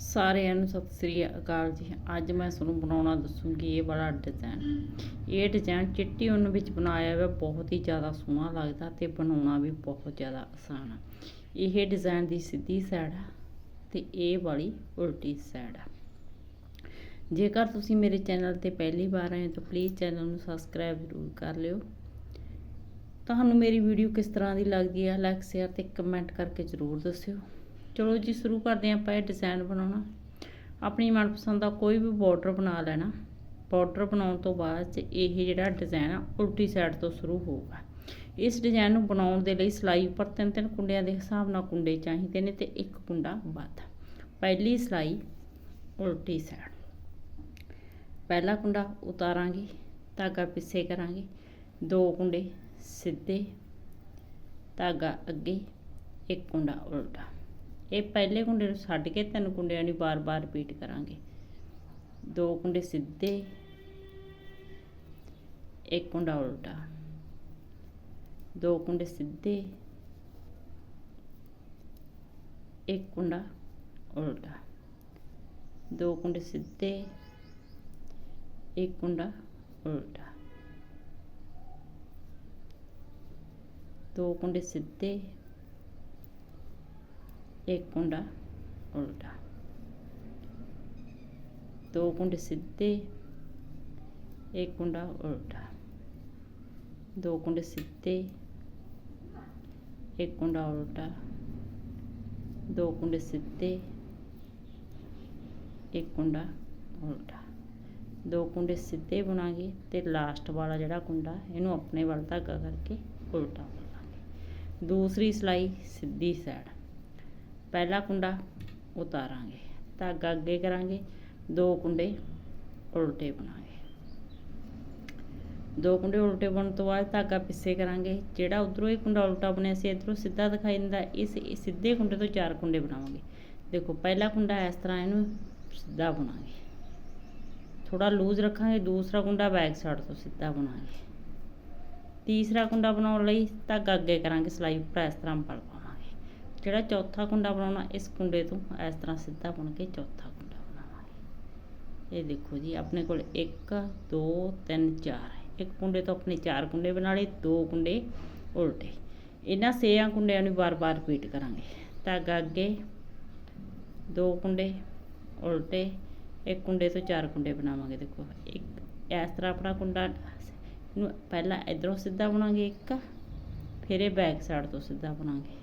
ਸਾਰਿਆਂ ਨੂੰ ਸਤਿ ਸ੍ਰੀ ਅਕਾਲ ਜੀ। ਅੱਜ ਮੈਂ ਤੁਹਾਨੂੰ ਬਣਾਉਣਾ ਦੱਸੂਗੀ, ਇਹ ਵਾਲਾ ਡਿਜ਼ਾਈਨ ਇਹ ਡਿਜ਼ਾਈਨ ਚਿੱਟੀ ਉੱਨ ਵਿੱਚ ਬਣਾਇਆ ਹੋਇਆ, ਬਹੁਤ ਹੀ ਜ਼ਿਆਦਾ ਸੋਹਣਾ ਲੱਗਦਾ ਤੇ ਬਣਾਉਣਾ ਵੀ ਬਹੁਤ ਜ਼ਿਆਦਾ ਆਸਾਨ ਆ। ਇਹ ਡਿਜ਼ਾਈਨ ਦੀ ਸਿੱਧੀ ਸਾਈਡ ਆ ਤੇ ਇਹ ਵਾਲੀ ਉਲਟੀ ਸਾਈਡ ਆ। ਜੇਕਰ ਤੁਸੀਂ ਮੇਰੇ ਚੈਨਲ ਤੇ ਪਹਿਲੀ ਵਾਰ ਆਏ ਤਾਂ ਪਲੀਜ਼ ਚੈਨਲ ਨੂੰ ਸਬਸਕ੍ਰਾਈਬ ਜ਼ਰੂਰ ਕਰ ਲਿਓ। ਤੁਹਾਨੂੰ ਮੇਰੀ ਵੀਡੀਓ ਕਿਸ ਤਰ੍ਹਾਂ ਦੀ ਲੱਗਦੀ ਹੈ ਲਾਈਕ ਸ਼ੇਅਰ ਤੇ ਕਮੈਂਟ ਕਰਕੇ ਜ਼ਰੂਰ ਦੱਸਿਓ। ਚਲੋ ਜੀ, ਸ਼ੁਰੂ ਕਰਦੇ ਹਾਂ ਆਪਾਂ ਇਹ ਡਿਜ਼ਾਈਨ ਬਣਾਉਣਾ। ਆਪਣੀ ਮਨਪਸੰਦ ਦਾ ਕੋਈ ਵੀ ਬਾਰਡਰ ਬਣਾ ਲੈਣਾ। ਬਾਰਡਰ ਬਣਾਉਣ ਤੋਂ ਬਾਅਦ 'ਚ ਇਹ ਜਿਹੜਾ ਡਿਜ਼ਾਈਨ ਆ, ਉਲਟੀ ਸਾਈਡ ਤੋਂ ਸ਼ੁਰੂ ਹੋਊਗਾ। ਇਸ ਡਿਜ਼ਾਈਨ ਨੂੰ ਬਣਾਉਣ ਦੇ ਲਈ ਸਿਲਾਈ ਉੱਪਰ ਤਿੰਨ ਤਿੰਨ ਕੁੰਡਿਆਂ ਦੇ ਹਿਸਾਬ ਨਾਲ ਕੁੰਡੇ ਚਾਹੀਦੇ ਨੇ ਤੇ ਇੱਕ ਕੁੰਡਾ ਵੱਧ। ਪਹਿਲੀ ਸਿਲਾਈ, ਉਲਟੀ ਸਾਈਡ ਪਹਿਲਾ ਕੁੰਡਾ ਉਤਾਰਾਂਗੇ, ਧਾਗਾ ਪਿੱਛੇ ਕਰਾਂਗੇ। ਦੋ ਕੁੰਡੇ ਸਿੱਧੇ, ਧਾਗਾ ਅੱਗੇ, ਇੱਕ ਕੁੰਡਾ ਉਲਟਾ। ਇਹ ਪਹਿਲੇ ਕੁੰਡੇ ਨੂੰ ਛੱਡ ਕੇ ਤਿੰਨ ਕੁੰਡਿਆਂ ਨੂੰ ਬਾਰ-ਬਾਰ ਰਿਪੀਟ ਕਰਾਂਗੇ। ਦੋ ਕੁੰਡੇ ਸਿੱਧੇ, ਇੱਕ ਕੁੰਡਾ ਉਲਟਾ। ਦੋ ਕੁੰਡੇ ਸਿੱਧੇ, ਇੱਕ ਕੁੰਡਾ ਉਲਟਾ। ਦੋ ਕੁੰਡੇ ਸਿੱਧੇ, ਇੱਕ ਕੁੰਡਾ ਉਲਟਾ। ਦੋ ਕੁੰਡੇ ਸਿੱਧੇ ਇੱਕ ਕੁੰਡਾ ਉਲਟਾ। ਦੋ ਕੁੰਡੇ ਸਿੱਧੇ, ਇੱਕ ਕੁੰਡਾ ਉਲਟਾ। ਦੋ ਕੁੰਡੇ ਸਿੱਧੇ, ਇੱਕ ਕੁੰਡਾ ਉਲਟਾ। ਦੋ ਕੁੰਡੇ ਸਿੱਧੇ, ਇੱਕ ਕੁੰਡਾ ਉਲਟਾ। ਦੋ ਕੁੰਡੇ ਸਿੱਧੇ ਬਣਾਂਗੇ ਤੇ ਲਾਸਟ ਵਾਲਾ ਜਿਹੜਾ ਕੁੰਡਾ, ਇਹਨੂੰ ਆਪਣੇ ਵੱਲ ਧਾਗਾ ਕਰਕੇ ਉਲਟਾ ਬੁਣਾਂਗੇ। ਦੂਸਰੀ ਸਿਲਾਈ ਸਿੱਧੀ ਸਾਈਡ ਪਹਿਲਾ ਕੁੰਡਾ ਉਤਾਰਾਂਗੇ, ਧਾਗਾ ਅੱਗੇ ਕਰਾਂਗੇ, ਦੋ ਕੁੰਡੇ ਉਲਟੇ ਬਣਾਂਗੇ। ਦੋ ਕੁੰਡੇ ਉਲਟੇ ਬਣਨ ਤੋਂ ਬਾਅਦ ਧਾਗਾ ਪਿੱਛੇ ਕਰਾਂਗੇ, ਜਿਹੜਾ ਉਧਰੋਂ ਇਹ ਕੁੰਡਾ ਉਲਟਾ ਬਣਿਆ ਸੀ, ਇਧਰੋਂ ਸਿੱਧਾ ਦਿਖਾਈ ਦਿੰਦਾ, ਇਸ ਸਿੱਧੇ ਕੁੰਡੇ ਤੋਂ ਚਾਰ ਕੁੰਡੇ ਬਣਾਵਾਂਗੇ। ਦੇਖੋ, ਪਹਿਲਾ ਕੁੰਡਾ ਇਸ ਤਰ੍ਹਾਂ ਇਹਨੂੰ ਸਿੱਧਾ ਬਣਾਵਾਂਗੇ ਥੋੜਾ ਲੂਜ਼ ਰੱਖਾਂਗੇ, ਦੂਸਰਾ ਕੁੰਡਾ ਬੈਕ ਸਾਈਡ ਤੋਂ ਸਿੱਧਾ ਬਣਾਵਾਂਗੇ ਤੀਸਰਾ ਕੁੰਡਾ ਬਣਾਉਣ ਲਈ ਧਾਗਾ ਅੱਗੇ ਕਰਾਂਗੇ, ਸਿਲਾਈ ਉੱਪਰ ਇਸ ਤਰ੍ਹਾਂ ਪਲ ਜਿਹੜਾ ਚੌਥਾ ਕੁੰਡਾ ਬਣਾਉਣਾ, ਇਸ ਕੁੰਡੇ ਤੋਂ ਇਸ ਤਰ੍ਹਾਂ ਸਿੱਧਾ ਬਣ ਕੇ ਚੌਥਾ ਕੁੰਡਾ ਬਣਾਵਾਂਗੇ। ਇਹ ਦੇਖੋ ਜੀ, ਆਪਣੇ ਕੋਲ 1 2 3 4 ਇੱਕ ਕੁੰਡੇ ਤੋਂ ਆਪਣੇ ਚਾਰ ਕੁੰਡੇ ਬਣਾ ਲਏ, ਦੋ ਕੁੰਡੇ ਉਲਟੇ। ਇਹਨਾਂ ਛੇਆਂ ਕੁੰਡਿਆਂ ਨੂੰ ਵਾਰ ਵਾਰ ਰਿਪੀਟ ਕਰਾਂਗੇ। ਧਾਗਾ ਅੱਗੇ ਦੋ ਕੁੰਡੇ ਉਲਟੇ, ਇੱਕ ਕੁੰਡੇ ਤੋਂ ਚਾਰ ਕੁੰਡੇ ਬਣਾਵਾਂਗੇ। ਦੇਖੋ, ਇੱਕ ਇਸ ਤਰ੍ਹਾਂ ਆਪਣਾ ਕੁੰਡਾ ਨੂੰ ਪਹਿਲਾਂ ਇਧਰੋਂ ਸਿੱਧਾ ਬਣਾਂਗੇ ਇੱਕ, ਫਿਰ ਇਹ ਬੈਕ ਸਾਈਡ ਤੋਂ ਸਿੱਧਾ ਬਣਾਂਗੇ।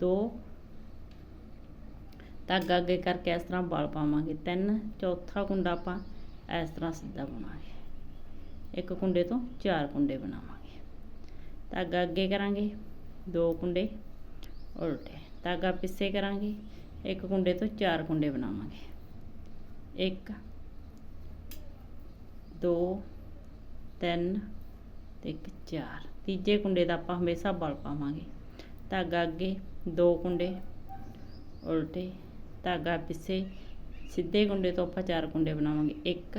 ਦੋ। ਧਾਗਾ ਅੱਗੇ ਕਰਕੇ ਇਸ ਤਰ੍ਹਾਂ ਬਲ ਪਾਵਾਂਗੇ। ਤਿੰਨ। ਚੌਥਾ ਕੁੰਡਾ ਆਪਾਂ ਇਸ ਤਰ੍ਹਾਂ ਸਿੱਧਾ ਬਣਾਵਾਂਗੇ ਇੱਕ ਕੁੰਡੇ ਤੋਂ ਚਾਰ ਕੁੰਡੇ ਬਣਾਵਾਂਗੇ। ਧਾਗਾ ਅੱਗੇ ਕਰਾਂਗੇ। ਦੋ ਕੁੰਡੇ ਉਲਟੇ। ਧਾਗਾ ਪਿੱਛੇ ਕਰਾਂਗੇ। ਇੱਕ ਕੁੰਡੇ ਤੋਂ ਚਾਰ ਕੁੰਡੇ ਬਣਾਵਾਂਗੇ। ਇੱਕ, ਦੋ, ਤਿੰਨ ਤੇ ਇੱਕ ਚਾਰ। ਤੀਜੇ ਕੁੰਡੇ ਦਾ ਆਪਾਂ ਹਮੇਸ਼ਾ ਬਲ ਪਾਵਾਂਗੇ। ਧਾਗਾ ਅੱਗੇ ਦੋ ਕੁੰਡੇ ਉਲਟੇ, ਧਾਗਾ ਪਿੱਛੇ, ਸਿੱਧੇ ਕੁੰਡੇ ਤੋਂ ਆਪਾਂ ਚਾਰ ਕੁੰਡੇ ਬਣਾਵਾਂਗੇ। ਇੱਕ,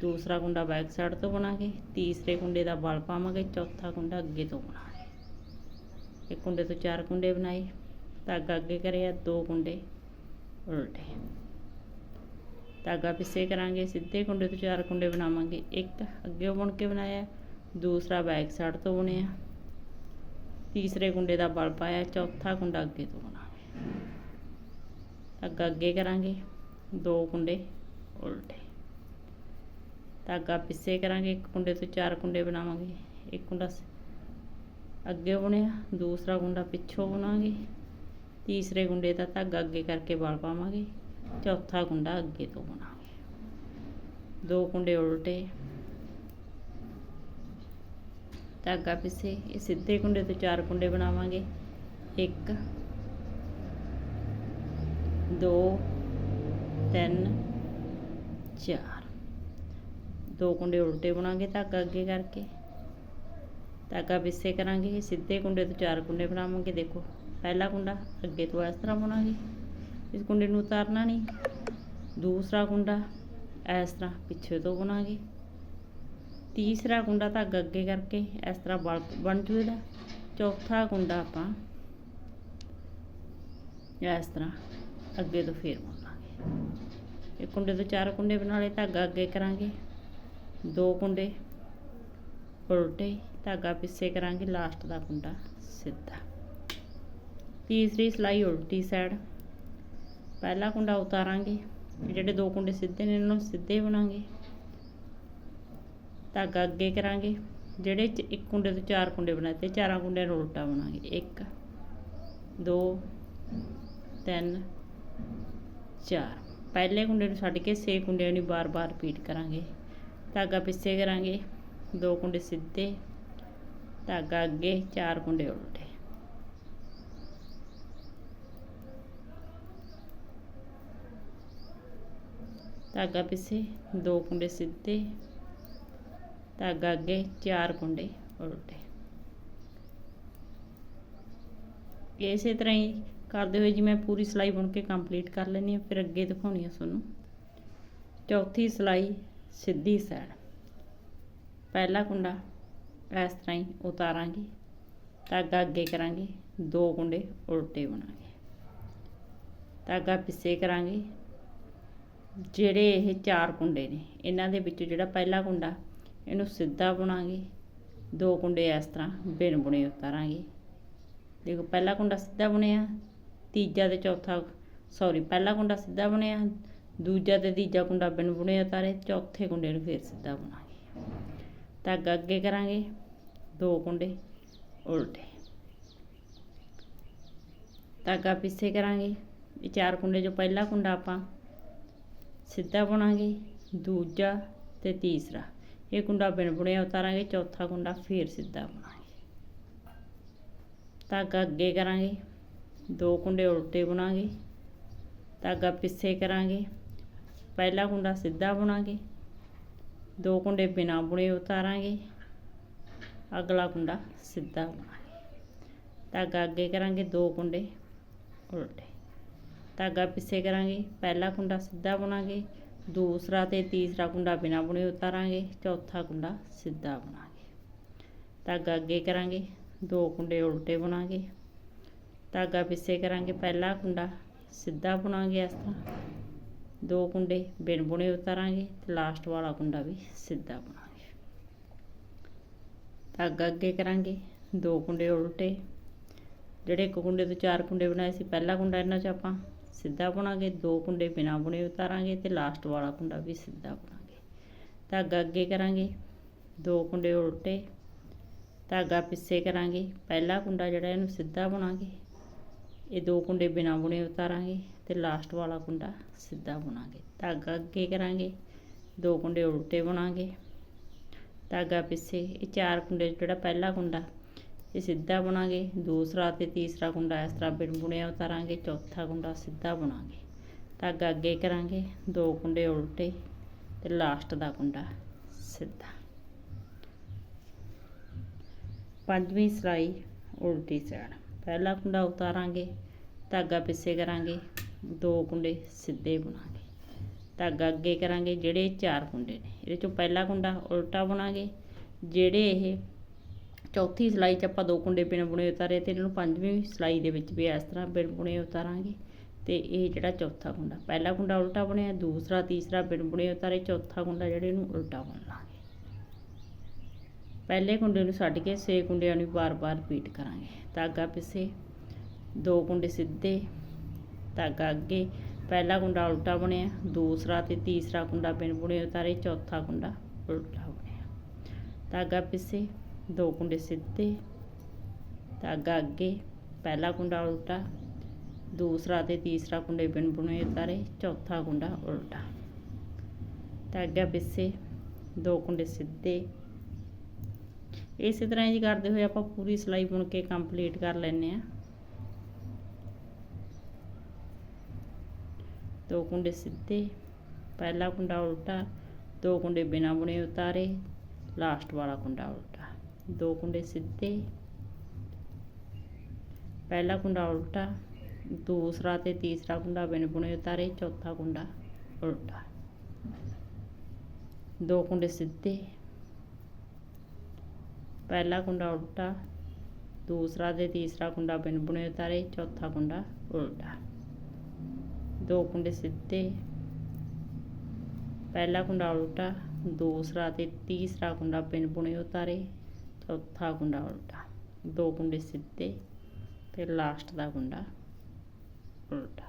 ਦੂਸਰਾ ਕੁੰਡਾ ਬੈਕ ਸਾਈਡ ਤੋਂ ਬਣਾਂਗੇ। ਤੀਸਰੇ ਕੁੰਡੇ ਦਾ ਬਲ ਪਾਵਾਂਗੇ। ਚੌਥਾ ਕੁੰਡਾ ਅੱਗੇ ਤੋਂ ਬਣਾਵਾਂਗੇ ਇੱਕ ਕੁੰਡੇ ਤੋਂ ਚਾਰ ਕੁੰਡੇ ਬਣਾਏ। ਧਾਗਾ ਅੱਗੇ ਕਰਿਆ, ਦੋ ਕੁੰਡੇ ਉਲਟੇ। ਧਾਗਾ ਪਿੱਛੇ ਕਰਾਂਗੇ। ਸਿੱਧੇ ਕੁੰਡੇ ਤੋਂ ਚਾਰ ਕੁੰਡੇ ਬਣਾਵਾਂਗੇ। ਇੱਕ ਅੱਗੇ ਬੁਣ ਕੇ ਬਣਾਇਆ, ਦੂਸਰਾ ਬੈਕ ਸਾਈਡ ਤੋਂ ਬੁਣਿਆ। ਤੀਸਰੇ ਗੁੰਡੇ ਦਾ ਬਲ ਪਾਇਆ, ਚੌਥਾ ਗੁੰਡਾ ਅੱਗੇ ਤੋਂ ਬਣਾਵਾਂਗੇ ਧਾਗਾ ਅੱਗੇ ਕਰਾਂਗੇ, ਦੋ ਕੁੰਡੇ ਉਲਟੇ। ਧਾਗਾ ਪਿੱਛੇ ਕਰਾਂਗੇ, ਇੱਕ ਕੁੰਡੇ ਤੋਂ ਚਾਰ ਕੁੰਡੇ ਬਣਾਵਾਂਗੇ, ਇੱਕ ਕੁੰਡਾ ਅੱਗੇ ਬਣਿਆ, ਦੂਸਰਾ ਗੁੰਡਾ ਪਿੱਛੋਂ ਬੁਣਾਂਗੇ ਤੀਸਰੇ ਗੁੰਡੇ ਦਾ ਧਾਗਾ ਅੱਗੇ ਕਰਕੇ ਬਲ ਪਾਵਾਂਗੇ, ਚੌਥਾ ਗੁੰਡਾ ਅੱਗੇ ਤੋਂ ਬਣਾਵਾਂਗੇ। ਦੋ ਕੁੰਡੇ ਉਲਟੇ। ਧਾਗਾ ਪਿੱਛੇ, ਇਹ ਸਿੱਧੇ ਕੁੰਡੇ ਤੋਂ ਚਾਰ ਕੁੰਡੇ ਬਣਾਵਾਂਗੇ। ਇੱਕ, ਦੋ, ਤਿੰਨ, ਚਾਰ। ਦੋ ਕੁੰਡੇ ਉਲਟੇ ਬਣਾਂਗੇ ਧਾਗਾ ਅੱਗੇ ਕਰਕੇ। ਧਾਗਾ ਪਿੱਛੇ ਕਰਾਂਗੇ ਸਿੱਧੇ ਕੁੰਡੇ ਤੋਂ ਚਾਰ ਕੁੰਡੇ ਬਣਾਵਾਂਗੇ। ਦੇਖੋ, ਪਹਿਲਾ ਕੁੰਡਾ ਅੱਗੇ ਤੋਂ ਇਸ ਤਰ੍ਹਾਂ ਬਣਾਂਗੇ। ਇਸ ਕੁੰਡੇ ਨੂੰ ਉਤਾਰਨਾ ਨਹੀਂ। ਦੂਸਰਾ ਕੁੰਡਾ ਇਸ ਤਰ੍ਹਾਂ ਪਿੱਛੇ ਤੋਂ ਬਣਾਂਗੇ। ਤੀਸਰਾ ਕੁੰਡਾ ਧਾਗਾ ਅੱਗੇ ਕਰਕੇ, ਇਸ ਤਰ੍ਹਾਂ ਬਣ ਬਣ ਜੂ ਇਹਦਾ ਚੌਥਾ ਕੁੰਡਾ ਆਪਾਂ ਇਸ ਤਰ੍ਹਾਂ ਅੱਗੇ ਤੋਂ ਫੇਰ ਬੁਣਨਾ ਇੱਕ ਕੁੰਡੇ ਤੋਂ ਚਾਰ ਕੁੰਡੇ ਬਣਾ ਲਏ, ਧਾਗਾ ਅੱਗੇ ਕਰਾਂਗੇ। ਦੋ ਕੁੰਡੇ ਉਲਟੇ, ਧਾਗਾ ਪਿੱਛੇ ਕਰਾਂਗੇ ਲਾਸਟ ਦਾ ਕੁੰਡਾ ਸਿੱਧਾ। ਤੀਸਰੀ ਸਲਾਈ ਉਲਟੀ ਸਾਈਡ ਪਹਿਲਾ ਕੁੰਡਾ ਉਤਾਰਾਂਗੇ। ਜਿਹੜੇ ਦੋ ਕੁੰਡੇ ਸਿੱਧੇ ਨੇ ਇਹਨਾਂ ਨੂੰ ਸਿੱਧੇ ਬਣਾਂਗੇ। ਧਾਗਾ ਅੱਗੇ ਕਰਾਂਗੇ, ਜਿਹੜੇ ਚ ਇੱਕ ਕੁੰਡੇ ਤੋਂ ਚਾਰ ਕੁੰਡੇ ਬਣਾਏ ਤੇ ਚਾਰਾਂ ਕੁੰਡਿਆਂ ਨੂੰ ਉਲਟਾ ਬਣਾਂਗੇ। 1 2 3 4 ਪਹਿਲੇ ਕੁੰਡੇ ਨੂੰ ਛੱਡ ਕੇ 6 ਕੁੰਡਿਆਂ ਨੂੰ ਬਾਰ-ਬਾਰ ਰਿਪੀਟ ਕਰਾਂਗੇ। ਧਾਗਾ ਪਿੱਛੇ ਕਰਾਂਗੇ, ਦੋ ਕੁੰਡੇ ਸਿੱਧੇ, ਧਾਗਾ ਅੱਗੇ, ਚਾਰ ਕੁੰਡੇ ਉਲਟੇ। ਧਾਗਾ ਪਿੱਛੇ ਦੋ ਕੁੰਡੇ ਸਿੱਧੇ ਧਾਗਾ ਅੱਗੇ ਚਾਰ ਕੁੰਡੇ ਉਲਟੇ ਇਸੇ ਤਰ੍ਹਾਂ ਹੀ ਕਰਦੇ ਹੋਏ ਜੀ ਮੈਂ ਪੂਰੀ ਸਿਲਾਈ ਬੁਣ ਕੇ ਕੰਪਲੀਟ ਕਰ ਲੈਣੀ ਆ ਫਿਰ ਅੱਗੇ ਦਿਖਾਉਣੀ ਆ ਤੁਹਾਨੂੰ। ਚੌਥੀ ਸਿਲਾਈ ਸਿੱਧੀ ਸਾਈਡ। ਪਹਿਲਾ ਕੁੰਡਾ ਇਸ ਤਰ੍ਹਾਂ ਹੀ ਉਤਾਰਾਂਗੇ ਧਾਗਾ ਅੱਗੇ ਕਰਾਂਗੇ, ਦੋ ਕੁੰਡੇ ਉਲਟੇ ਬਣਾਂਗੇ। ਧਾਗਾ ਪਿੱਛੇ ਕਰਾਂਗੇ। ਜਿਹੜੇ ਇਹ ਚਾਰ ਕੁੰਡੇ ਨੇ, ਇਹਨਾਂ ਦੇ ਵਿੱਚੋਂ ਜਿਹੜਾ ਪਹਿਲਾ ਕੁੰਡਾ ਇਹਨੂੰ ਸਿੱਧਾ ਬੁਣਾਂਗੇ। ਦੋ ਕੁੰਡੇ ਇਸ ਤਰ੍ਹਾਂ ਬਿਨ ਬੁਣੇ ਉਤਾਰਾਂਗੇ। ਦੇਖੋ, ਪਹਿਲਾ ਕੁੰਡਾ ਸਿੱਧਾ ਬੁਣਿਆ, ਤੀਜਾ ਤੇ ਚੌਥਾ ਸੌਰੀ ਪਹਿਲਾ ਕੁੰਡਾ ਸਿੱਧਾ ਬੁਣਿਆ, ਦੂਜਾ ਤੇ ਤੀਜਾ ਕੁੰਡਾ ਬਿਨ ਬੁਣੇ ਉਤਾਰੇ, ਚੌਥੇ ਕੁੰਡੇ ਨੂੰ ਫੇਰ ਸਿੱਧਾ ਬੁਣਾਂਗੇ। ਧਾਗਾ ਅੱਗੇ ਕਰਾਂਗੇ, ਦੋ ਕੁੰਡੇ ਉਲਟੇ। ਧਾਗਾ ਪਿੱਛੇ ਕਰਾਂਗੇ, ਇਹ ਚਾਰ ਕੁੰਡੇ ਜੋ ਪਹਿਲਾ ਕੁੰਡਾ ਆਪਾਂ ਸਿੱਧਾ ਬੁਣਾਂਗੇ, ਦੂਜਾ ਤੇ ਤੀਸਰਾ। ਇਹ ਕੁੰਡਾ ਬਿਨ ਬੁਣਿਆ ਉਤਾਰਾਂਗੇ, ਚੌਥਾ ਕੁੰਡਾ ਫੇਰ ਸਿੱਧਾ ਬੁਣਾਂਗੇ। ਧਾਗਾ ਅੱਗੇ ਕਰਾਂਗੇ, ਦੋ ਕੁੰਡੇ ਉਲਟੇ ਬੁਣਾਂਗੇ, ਧਾਗਾ ਪਿੱਛੇ ਕਰਾਂਗੇ, ਪਹਿਲਾ ਕੁੰਡਾ ਸਿੱਧਾ ਬੁਣਾਂਗੇ, ਦੋ ਕੁੰਡੇ ਬਿਨਾ ਬੁਣੇ ਉਤਾਰਾਂਗੇ, ਅਗਲਾ ਕੁੰਡਾ ਸਿੱਧਾ ਬੁਣਾਂਗੇ। ਧਾਗਾ ਅੱਗੇ ਕਰਾਂਗੇ, ਦੋ ਕੁੰਡੇ ਉਲਟੇ। ਧਾਗਾ ਪਿੱਛੇ ਕਰਾਂਗੇ, ਪਹਿਲਾ ਕੁੰਡਾ ਸਿੱਧਾ ਬੁਣਾਂਗੇ ਦੂਸਰਾ ਤੇ ਤੀਸਰਾ ਕੁੰਡਾ ਬਿਨਾ ਬੁਣੇ ਉਤਾਰਾਂਗੇ, ਚੌਥਾ ਕੁੰਡਾ ਸਿੱਧਾ ਬੁਣਾਂਗੇ। ਧਾਗਾ ਅੱਗੇ ਕਰਾਂਗੇ, ਦੋ ਕੁੰਡੇ ਉਲਟੇ ਬੁਣਾਂਗੇ। ਧਾਗਾ ਪਿੱਛੇ ਕਰਾਂਗੇ, ਪਹਿਲਾ ਕੁੰਡਾ ਸਿੱਧਾ ਬੁਣਾਂਗੇ ਇਸ ਤਰ੍ਹਾਂ। ਦੋ ਕੁੰਡੇ ਬਿਨ ਬੁਣੇ ਉਤਾਰਾਂਗੇ ਤੇ ਲਾਸਟ ਵਾਲਾ ਕੁੰਡਾ ਵੀ ਸਿੱਧਾ ਬੁਣਾਂਗੇ। ਧਾਗਾ ਅੱਗੇ ਕਰਾਂਗੇ, ਦੋ ਕੁੰਡੇ ਉਲਟੇ। ਜਿਹੜੇ ਇੱਕ ਕੁੰਡੇ ਤੋਂ ਚਾਰ ਕੁੰਡੇ ਬਣਾਏ ਸੀ, ਪਹਿਲਾ ਕੁੰਡਾ ਇਹਨਾਂ 'ਚ ਆਪਾਂ ਸਿੱਧਾ ਬੁਣਾਂਗੇ, ਦੋ ਕੁੰਡੇ ਬਿਨਾ ਬੁਣੇ ਉਤਾਰਾਂਗੇ ਤੇ ਲਾਸਟ ਵਾਲਾ ਕੁੰਡਾ ਵੀ ਸਿੱਧਾ ਬੁਣਾਂਗੇ। ਧਾਗਾ ਅੱਗੇ ਕਰਾਂਗੇ, ਦੋ ਕੁੰਡੇ ਉਲਟੇ, ਧਾਗਾ ਪਿੱਛੇ ਕਰਾਂਗੇ, ਪਹਿਲਾ ਕੁੰਡਾ ਜਿਹੜਾ ਇਹਨੂੰ ਸਿੱਧਾ ਬੁਣਾਂਗੇ, ਇਹ ਦੋ ਕੁੰਡੇ ਬਿਨਾ ਬੁਣੇ ਉਤਾਰਾਂਗੇ ਤੇ ਲਾਸਟ ਵਾਲਾ ਕੁੰਡਾ ਸਿੱਧਾ ਬੁਣਾਂਗੇ। ਧਾਗਾ ਅੱਗੇ ਕਰਾਂਗੇ, ਦੋ ਕੁੰਡੇ ਉਲਟੇ ਬੁਣਾਂਗੇ, ਧਾਗਾ ਪਿੱਛੇ, ਇਹ ਚਾਰ ਕੁੰਡੇ ਜਿਹੜਾ ਪਹਿਲਾ ਕੁੰਡਾ ਇਹ ਸਿੱਧਾ ਬੁਣਾਂਗੇ ਦੂਸਰਾ ਤੇ ਤੀਸਰਾ ਕੁੰਡਾ ਇਸ ਤਰ੍ਹਾਂ ਬਿਨ ਬੁਣਿਆ ਉਤਾਰਾਂਗੇ ਚੌਥਾ ਕੁੰਡਾ ਸਿੱਧਾ ਬੁਣਾਂਗੇ ਧਾਗਾ ਅੱਗੇ ਕਰਾਂਗੇ ਦੋ ਕੁੰਡੇ ਉਲਟੇ ਤੇ ਲਾਸਟ ਦਾ ਕੁੰਡਾ ਸਿੱਧਾ ਪੰਜਵੀਂ ਸਿਲਾਈ ਉਲਟੀ ਸਾਈਡ ਪਹਿਲਾ ਕੁੰਡਾ ਉਤਾਰਾਂਗੇ ਧਾਗਾ ਪਿੱਛੇ ਕਰਾਂਗੇ ਦੋ ਕੁੰਡੇ ਸਿੱਧੇ ਬੁਣਾਂਗੇ ਧਾਗਾ ਅੱਗੇ ਕਰਾਂਗੇ ਜਿਹੜੇ ਚਾਰ ਕੁੰਡੇ ਨੇ ਇਹਦੇ ਚੋਂ ਪਹਿਲਾ ਕੁੰਡਾ ਉਲਟਾ ਬੁਣਾਂਗੇ ਜਿਹੜੇ ਇਹ ਚੌਥੀ ਸਿਲਾਈ 'ਚ ਆਪਾਂ ਦੋ ਕੁੰਡੇ ਬਿਨ ਬੁਣੇ ਉਤਾਰੇ ਤੇ ਇਹਨਾਂ ਨੂੰ ਪੰਜਵੀਂ ਸਿਲਾਈ ਦੇ ਵਿੱਚ ਵੀ ਇਸ ਤਰ੍ਹਾਂ ਬਿਨ ਬੁਣੇ ਉਤਾਰਾਂਗੇ। ਤੇ ਇਹ ਜਿਹੜਾ ਚੌਥਾ ਕੁੰਡਾ, ਪਹਿਲਾ ਕੁੰਡਾ ਉਲਟਾ ਬਣਿਆ, ਦੂਸਰਾ, ਤੀਸਰਾ ਬਿਨ ਬੁਣੇ ਉਤਾਰੇ, ਚੌਥਾ ਕੁੰਡਾ ਜਿਹੜੇ ਇਹਨੂੰ ਉਲਟਾ ਬੁਣ ਲਾਂਗੇ। ਪਹਿਲੇ ਕੁੰਡੇ ਨੂੰ ਛੱਡ ਕੇ 6 ਕੁੰਡਿਆਂ ਨੂੰ ਬਾਰ-ਬਾਰ ਰਿਪੀਟ ਕਰਾਂਗੇ। ਧਾਗਾ ਪਿੱਛੇ, ਦੋ ਕੁੰਡੇ ਸਿੱਧੇ, ਧਾਗਾ ਅੱਗੇ, ਪਹਿਲਾ ਕੁੰਡਾ ਉਲਟਾ ਬਣਿਆ, ਦੂਸਰਾ ਤੇ ਤੀਸਰਾ ਕੁੰਡਾ ਬਿਨ ਬੁਣੇ ਉਤਾਰੇ, ਚੌਥਾ ਕੁੰਡਾ ਉਲਟਾ ਬਣਿਆ। ਧਾਗਾ ਪਿੱਛੇ ਦੋ ਕੁੰਡੇ ਸਿੱਧੇ, ਧਾਗਾ ਅੱਗੇ, ਪਹਿਲਾ ਕੁੰਡਾ ਉਲਟਾ, ਦੂਸਰਾ ਤੇ ਤੀਸਰਾ ਕੁੰਡੇ ਬਿਨ ਬੁਣੇ ਉਤਾਰੇ, ਚੌਥਾ ਕੁੰਡਾ ਉਲਟਾ। ਧਾਗਾ ਪਿੱਛੇ, ਦੋ ਕੁੰਡੇ ਸਿੱਧੇ। ਇਸੇ ਤਰ੍ਹਾਂ ਹੀ ਕਰਦੇ ਹੋਏ ਆਪਾਂ ਪੂਰੀ ਸਿਲਾਈ ਬੁਣ ਕੇ ਕੰਪਲੀਟ ਕਰ ਲੈਨੇ ਆ ਦੋ ਕੁੰਡੇ ਸਿੱਧੇ, ਪਹਿਲਾ ਕੁੰਡਾ ਉਲਟਾ, ਦੋ ਕੁੰਡੇ ਬਿਨਾ ਬੁਣੇ ਉਤਾਰੇ ਲਾਸਟ ਵਾਲਾ ਕੁੰਡਾ ਉਲਟਾ। ਦੋ ਕੁੰਡੇ ਸਿੱਧੇ। ਪਹਿਲਾ ਕੁੰਡਾ ਉਲਟਾ, ਦੂਸਰਾ ਤੇ ਤੀਸਰਾ ਕੁੰਡਾ ਬਿਨ ਬੁਣੇ ਉਤਾਰੇ, ਚੌਥਾ ਕੁੰਡਾ ਉਲਟਾ। ਦੋ ਕੁੰਡੇ ਸਿੱਧੇ। ਪਹਿਲਾ ਕੁੰਡਾ ਉਲਟਾ, ਦੂਸਰਾ ਤੇ ਤੀਸਰਾ ਕੁੰਡਾ ਬਿਨ ਬੁਣੇ ਉਤਾਰੇ, ਚੌਥਾ ਕੁੰਡਾ ਉਲਟਾ। ਦੋ ਕੁੰਡੇ ਸਿੱਧੇ। ਪਹਿਲਾ ਕੁੰਡਾ ਉਲਟਾ, ਦੂਸਰਾ ਤੇ ਤੀਸਰਾ ਕੁੰਡਾ ਬਿਨ ਬੁਣੇ ਉਤਾਰੇ ਚੌਥਾ ਕੁੰਡਾ ਉਲਟਾ, ਦੋ ਕੁੰਡੇ ਸਿੱਧੇ ਤੇ ਲਾਸਟ ਦਾ ਕੁੰਡਾ ਉਲਟਾ।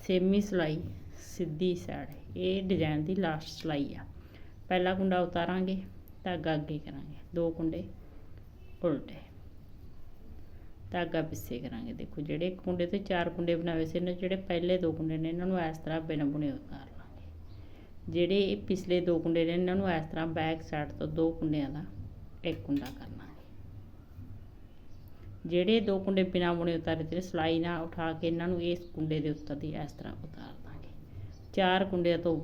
ਸੇਮੀ ਸਿਲਾਈ, ਸਿੱਧੀ ਸਾਈਡ ਇਹ ਡਿਜ਼ਾਈਨ ਦੀ ਲਾਸਟ ਸਿਲਾਈ ਆ। ਪਹਿਲਾ ਕੁੰਡਾ ਉਤਾਰਾਂਗੇ ਧਾਗਾ ਅੱਗੇ ਕਰਾਂਗੇ, ਦੋ ਕੁੰਡੇ ਉਲਟੇ। ਧਾਗਾ ਪਿੱਛੇ ਕਰਾਂਗੇ, ਦੇਖੋ ਜਿਹੜੇ ਕੁੰਡੇ ਤੇ ਚਾਰ ਕੁੰਡੇ ਬਣਾਏ ਸੀ ਨੇ ਜਿਹੜੇ ਪਹਿਲੇ ਦੋ ਕੁੰਡੇ ਨੇ, ਇਹਨਾਂ ਨੂੰ ਇਸ ਤਰ੍ਹਾਂ ਬਿਨ ਬੁਣੇ ਉਤਾਰ ਜਿਹੜੇ ਇਹ ਪਿਛਲੇ ਦੋ ਕੁੰਡੇ ਨੇ, ਇਹਨਾਂ ਨੂੰ ਇਸ ਤਰ੍ਹਾਂ ਬੈਕ ਸਾਈਡ ਤੋਂ ਦੋ ਕੁੰਡਿਆਂ ਦਾ ਇੱਕ ਕੁੰਡਾ ਕਰ ਲਾਂਗੇ ਜਿਹੜੇ ਦੋ ਕੁੰਡੇ ਬਿਨਾ ਬੁਣੇ ਉਤਾਰੇ ਤੇ ਸਲਾਈ ਨਾਲ ਉਠਾ ਕੇ ਇਹਨਾਂ ਨੂੰ ਇਸ ਕੁੰਡੇ ਦੇ ਉੱਤੇ ਦੀ ਇਸ ਤਰ੍ਹਾਂ ਉਤਾਰ ਦਾਂਗੇ। ਚਾਰ ਕੁੰਡਿਆਂ ਤੋਂ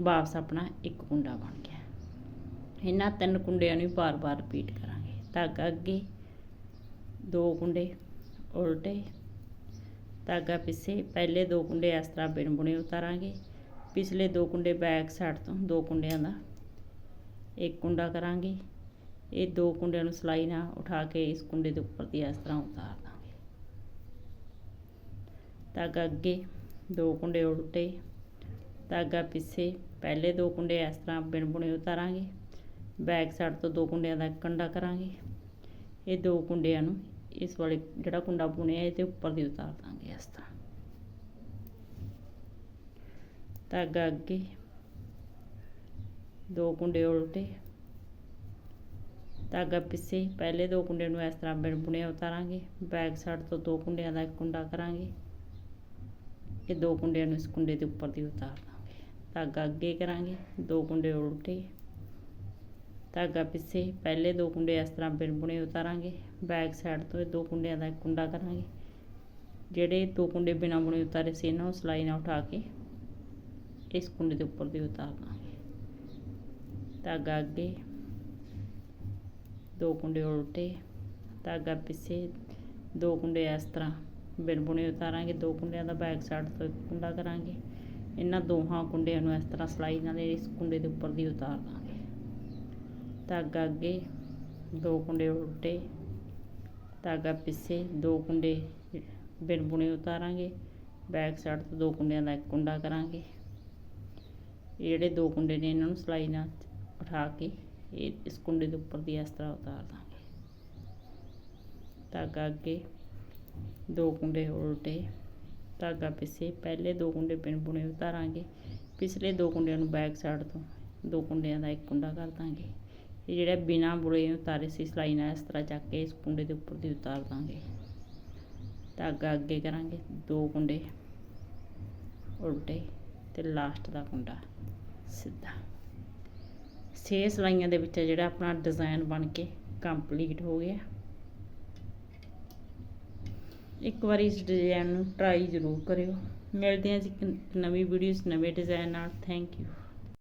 ਵਾਪਸ ਆਪਣਾ ਇੱਕ ਕੁੰਡਾ ਬਣ ਗਿਆ। ਇਹਨਾਂ ਤਿੰਨ ਕੁੰਡਿਆਂ ਨੂੰ ਬਾਰ-ਬਾਰ ਰਿਪੀਟ ਕਰਾਂਗੇ। ਧਾਗਾ ਅੱਗੇ, ਦੋ ਕੁੰਡੇ ਉਲਟੇ, ਧਾਗਾ ਪਿੱਛੇ, ਪਹਿਲੇ ਦੋ ਕੁੰਡੇ ਇਸ ਤਰ੍ਹਾਂ ਬਿਨ ਬੁਣੇ ਉਤਾਰਾਂਗੇ। ਪਿਛਲੇ ਦੋ ਕੁੰਡੇ ਬੈਕ ਸਾਈਡ ਤੋਂ, ਦੋ ਕੁੰਡਿਆਂ ਦਾ। ਇੱਕ ਕੁੰਡਾ ਕਰਾਂਗੇ। ਇਹ ਦੋ ਕੁੰਡਿਆਂ ਨੂੰ ਸਲਾਈ ਨਾਲ ਉਠਾ ਕੇ ਇਸ ਕੁੰਡੇ ਦੇ ਉੱਪਰ ਦੀ ਇਸ ਤਰ੍ਹਾਂ ਉਤਾਰ ਦਾਂਗੇ। ਧਾਗਾ ਅੱਗੇ ਦੋ ਕੁੰਡੇ ਉਲਟੇ, ਧਾਗਾ ਪਿੱਛੇ ਪਹਿਲੇ ਦੋ ਕੁੰਡੇ ਇਸ ਤਰ੍ਹਾਂ ਬਿਨ ਬੁਣੇ ਉਤਾਰਾਂਗੇ। ਬੈਕ ਸਾਈਡ ਤੋਂ ਦੋ ਕੁੰਡਿਆਂ ਦਾ ਇੱਕ ਕੰਡਾ ਕਰਾਂਗੇ। ਇਹ ਦੋ ਕੁੰਡਿਆਂ ਨੂੰ ਇਸ ਵਾਲੇ ਜਿਹੜਾ ਕੁੰਡਾ ਬੁਣਿਆ, ਇਹਦੇ ਉੱਪਰ ਦੀ ਉਤਾਰ ਦਾਂਗੇ ਇਸ ਤਰ੍ਹਾਂ। ਧਾਗਾ ਅੱਗੇ, ਦੋ ਕੁੰਡੇ ਉਲਟੇ। ਧਾਗਾ ਪਿੱਛੇ, ਪਹਿਲੇ ਦੋ ਕੁੰਡੇ ਨੂੰ ਇਸ ਤਰ੍ਹਾਂ ਬਿਨ ਬੁਣਿਆ ਉਤਾਰਾਂਗੇ। ਬੈਕ ਸਾਈਡ ਤੋਂ ਦੋ ਕੁੰਡਿਆਂ ਦਾ ਇੱਕ ਕੁੰਡਾ ਕਰਾਂਗੇ। ਇਹ ਦੋ ਕੁੰਡਿਆਂ ਨੂੰ ਇਸ ਕੁੰਡੇ ਦੇ ਉੱਪਰ ਦੀ ਉਤਾਰ ਦਾਂਗੇ। ਧਾਗਾ ਅੱਗੇ ਕਰਾਂਗੇ, ਦੋ ਕੁੰਡੇ ਉਲਟੇ। ਧਾਗਾ ਪਿੱਛੇ, ਪਹਿਲੇ ਦੋ ਕੁੰਡੇ ਇਸ ਤਰ੍ਹਾਂ ਬਿਨ ਬੁਣੇ ਉਤਾਰਾਂਗੇ। ਬੈਕ ਸਾਈਡ ਤੋਂ ਇਹ ਦੋ ਕੁੰਡਿਆਂ ਦਾ ਇੱਕ ਕੁੰਡਾ ਕਰਾਂਗੇ। ਜਿਹੜੇ ਦੋ ਕੁੰਡੇ ਬਿਨਾਂ ਬੁਣੇ ਉਤਾਰੇ ਸੀ, ਇਹਨਾਂ ਨੂੰ ਸਲਾਈ ਨਾਲ ਉਠਾ ਕੇ ਇਸ ਕੁੰਡੇ ਦੇ ਉੱਪਰ ਦੀ ਉਤਾਰ ਦਾਂਗੇ। ਧਾਗਾ ਅੱਗੇ, ਦੋ ਕੁੰਡੇ ਉਲਟੇ, ਧਾਗਾ ਪਿੱਛੇ, ਦੋ ਕੁੰਡੇ ਇਸ ਤਰ੍ਹਾਂ ਬਿਨ ਬੁਣੇ ਉਤਾਰਾਂਗੇ, ਦੋ ਕੁੰਡਿਆਂ ਦਾ ਬੈਕ ਸਾਈਡ ਤੋਂ ਇੱਕ ਕੁੰਡਾ ਕਰਾਂਗੇ। ਇਹਨਾਂ ਦੋਹਾਂ ਕੁੰਡਿਆਂ ਨੂੰ ਇਸ ਤਰ੍ਹਾਂ ਸਲਾਈ ਨਾਲ ਇਸ ਕੁੰਡੇ ਦੇ ਉੱਪਰ ਦੀ ਉਤਾਰ ਦਾਂਗੇ। ਧਾਗਾ ਅੱਗੇ, ਦੋ ਕੁੰਡੇ ਉਲਟੇ, ਧਾਗਾ ਪਿੱਛੇ, ਦੋ ਕੁੰਡੇ ਬਿਨ ਬੁਣੇ ਉਤਾਰਾਂਗੇ। ਬੈਕ ਸਾਈਡ ਤੋਂ ਦੋ ਕੁੰਡਿਆਂ ਦਾ ਇੱਕ ਕੁੰਡਾ ਕਰਾਂਗੇ। ਇਹ ਜਿਹੜੇ ਦੋ ਕੁੰਡੇ ਨੇ ਇਹਨਾਂ ਨੂੰ ਸਲਾਈ ਨਾਲ ਉਠਾ ਕੇ ਇਹ ਇਸ ਕੁੰਡੇ ਦੇ ਉੱਪਰ ਦੀ ਇਸ ਤਰ੍ਹਾਂ ਉਤਾਰ ਦਾਂਗੇ। ਧਾਗਾ ਅੱਗੇ ਦੋ ਕੁੰਡੇ ਉਲਟੇ, ਧਾਗਾ ਪਿੱਛੇ, ਪਹਿਲੇ ਦੋ ਕੁੰਡੇ ਬਿਨ ਬੁਣੇ ਉਤਾਰਾਂਗੇ, ਪਿਛਲੇ ਦੋ ਕੁੰਡਿਆਂ ਨੂੰ ਬੈਕ ਸਾਈਡ ਤੋਂ ਦੋ ਕੁੰਡਿਆਂ ਦਾ ਇੱਕ ਕੁੰਡਾ ਕਰ ਦਾਂਗੇ। ਇਹ ਜਿਹੜੇ ਬਿਨਾ ਬੁਣੇ ਉਤਾਰੇ ਸੀ ਸਲਾਈ ਨਾਲ ਇਸ ਤਰ੍ਹਾਂ ਚੱਕ ਕੇ ਇਸ ਕੁੰਡੇ ਦੇ ਉੱਪਰ ਦੀ ਉਤਾਰ ਦਾਂਗੇ। ਧਾਗਾ ਅੱਗੇ ਕਰਾਂਗੇ, ਦੋ ਕੁੰਡੇ ਉਲਟੇ ਤੇ ਲਾਸਟ ਦਾ ਕੁੰਡਾ। ਸਿੱਧਾ। ਛੇ ਸਲਾਈਆਂ ਦੇ ਵਿੱਚ ਜਿਹੜਾ ਆਪਣਾ ਡਿਜ਼ਾਈਨ ਬਣ ਕੇ ਕੰਪਲੀਟ ਹੋ ਗਿਆ। ਇੱਕ ਵਾਰੀ ਇਸ ਡਿਜ਼ਾਈਨ ਨੂੰ ਟਰਾਈ ਜ਼ਰੂਰ ਕਰਿਓ। ਮਿਲਦੇ ਹਾਂ ਜੀ ਨਵੀਂ ਵੀਡੀਓਜ਼ ਨਵੇਂ ਡਿਜ਼ਾਈਨ ਨਾਲ। Thank you